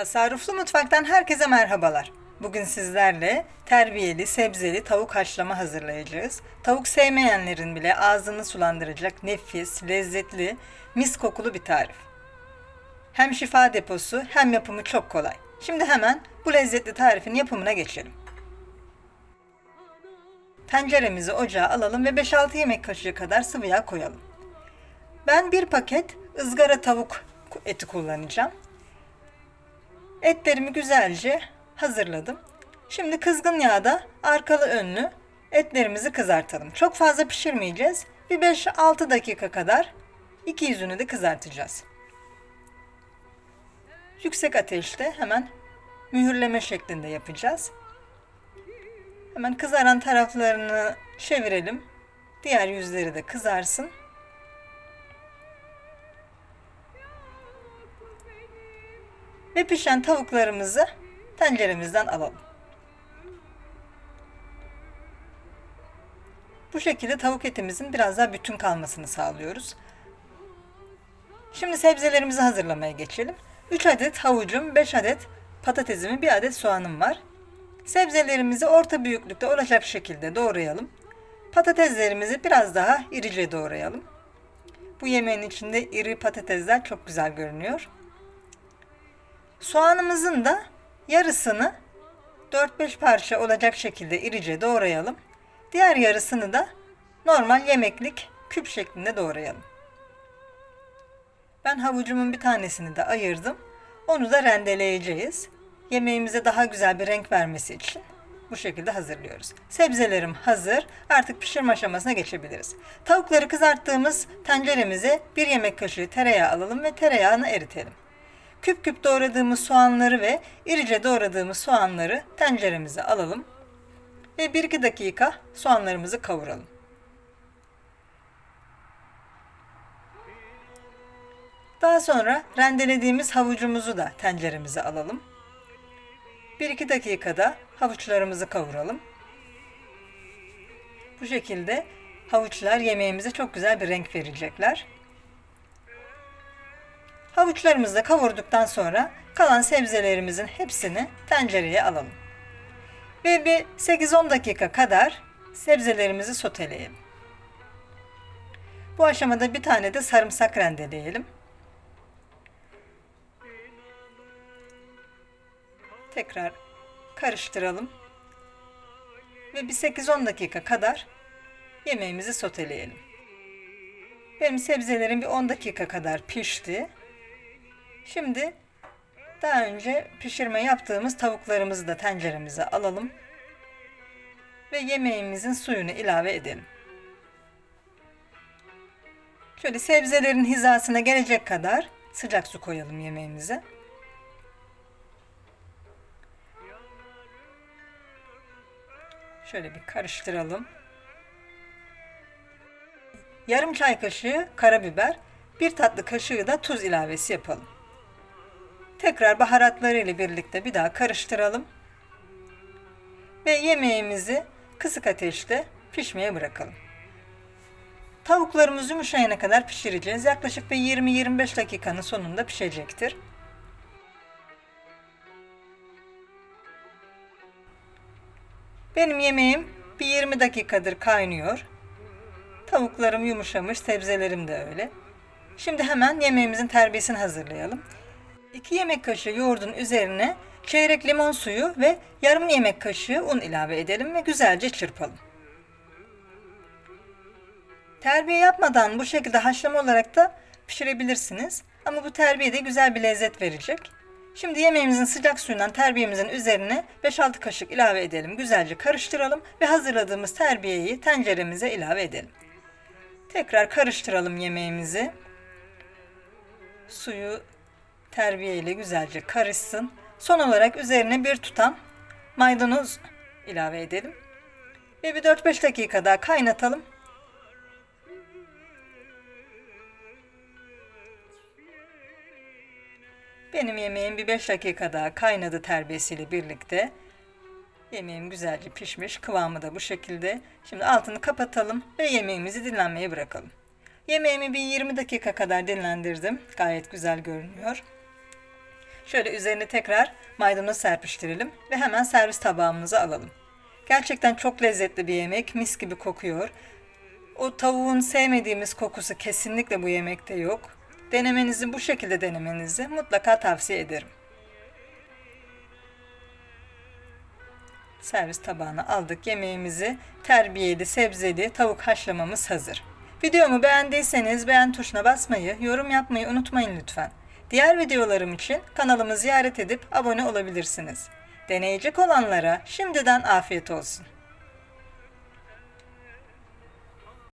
Tasarruflu mutfaktan herkese merhabalar. Bugün sizlerle terbiyeli, sebzeli tavuk haşlama hazırlayacağız. Tavuk sevmeyenlerin bile ağzını sulandıracak nefis, lezzetli, mis kokulu bir tarif. Hem şifa deposu hem yapımı çok kolay. Şimdi hemen bu lezzetli tarifin yapımına geçelim. Tenceremizi ocağa alalım ve 5-6 yemek kaşığı kadar sıvı yağ koyalım. Ben bir paket ızgara tavuk eti kullanacağım. Etlerimi güzelce hazırladım. Şimdi kızgın yağda arkalı önlü etlerimizi kızartalım. Çok fazla pişirmeyeceğiz. Bir 5-6 dakika kadar iki yüzünü de kızartacağız. Yüksek ateşte hemen mühürleme şeklinde yapacağız. Hemen kızaran taraflarını çevirelim. Diğer yüzleri de kızarsın. Ve pişen tavuklarımızı tenceremizden alalım. Bu şekilde tavuk etimizin biraz daha bütün kalmasını sağlıyoruz. Şimdi sebzelerimizi hazırlamaya geçelim. 3 adet havucum, 5 adet patatesimi, 1 adet soğanım var. Sebzelerimizi orta büyüklükte olacak şekilde doğrayalım. Patateslerimizi biraz daha irice doğrayalım. Bu yemeğin içinde iri patatesler çok güzel görünüyor. Soğanımızın da yarısını 4-5 parça olacak şekilde irice doğrayalım. Diğer yarısını da normal yemeklik küp şeklinde doğrayalım. Ben havucumun bir tanesini de ayırdım. Onu da rendeleyeceğiz. Yemeğimize daha güzel bir renk vermesi için bu şekilde hazırlıyoruz. Sebzelerim hazır. Artık pişirme aşamasına geçebiliriz. Tavukları kızarttığımız tenceremize bir yemek kaşığı tereyağı alalım ve tereyağını eritelim. Küp küp doğradığımız soğanları ve irice doğradığımız soğanları tenceremize alalım. Ve 1-2 dakika soğanlarımızı kavuralım. Daha sonra rendelediğimiz havucumuzu da tenceremize alalım. 1-2 dakikada havuçlarımızı kavuralım. Bu şekilde havuçlar yemeğimize çok güzel bir renk verecekler. Havuçlarımızı kavurduktan sonra kalan sebzelerimizin hepsini tencereye alalım. Ve bir 8-10 dakika kadar sebzelerimizi soteleyelim. Bu aşamada bir tane de sarımsak rendeleyelim. Tekrar karıştıralım. Ve bir 8-10 dakika kadar yemeğimizi soteleyelim. Benim sebzelerim bir 10 dakika kadar pişti. Şimdi daha önce pişirme yaptığımız tavuklarımızı da tenceremize alalım. Ve yemeğimizin suyunu ilave edelim. Şöyle sebzelerin hizasına gelecek kadar sıcak su koyalım yemeğimize. Şöyle bir karıştıralım. Yarım çay kaşığı karabiber, bir tatlı kaşığı da tuz ilavesi yapalım. Tekrar baharatları ile birlikte bir daha karıştıralım. Ve yemeğimizi kısık ateşte pişmeye bırakalım. Tavuklarımız yumuşayana kadar pişireceğiz. Yaklaşık bir 20-25 dakikanın sonunda pişecektir. Benim yemeğim bir 20 dakikadır kaynıyor. Tavuklarım yumuşamış, sebzelerim de öyle. Şimdi hemen yemeğimizin terbiyesini hazırlayalım. 2 yemek kaşığı yoğurdun üzerine çeyrek limon suyu ve yarım yemek kaşığı un ilave edelim ve güzelce çırpalım. Terbiye yapmadan bu şekilde haşlama olarak da pişirebilirsiniz. Ama bu terbiye de güzel bir lezzet verecek. Şimdi yemeğimizin sıcak suyundan terbiyemizin üzerine 5-6 kaşık ilave edelim. Güzelce karıştıralım ve hazırladığımız terbiyeyi tenceremize ilave edelim. Tekrar karıştıralım yemeğimizi. Suyu terbiye ile güzelce karışsın. Son olarak üzerine bir tutam maydanoz ilave edelim. Ve bir 4-5 dakika daha kaynatalım. Benim yemeğim bir 5 dakika daha kaynadı terbiyesiyle birlikte. Yemeğim güzelce pişmiş. Kıvamı da bu şekilde. Şimdi altını kapatalım ve yemeğimizi dinlenmeye bırakalım. Yemeğimi bir 20 dakika kadar dinlendirdim. Gayet güzel görünüyor. Şöyle üzerine tekrar maydanoz serpiştirelim ve hemen servis tabağımıza alalım. Gerçekten çok lezzetli bir yemek, mis gibi kokuyor. O tavuğun sevmediğimiz kokusu kesinlikle bu yemekte yok. Denemenizi bu şekilde denemenizi mutlaka tavsiye ederim. Servis tabağına aldık yemeğimizi. Terbiyeli, sebzeli tavuk haşlamamız hazır. Videomu beğendiyseniz beğen tuşuna basmayı, yorum yapmayı unutmayın lütfen. Diğer videolarım için kanalımı ziyaret edip abone olabilirsiniz. Deneyecek olanlara şimdiden afiyet olsun.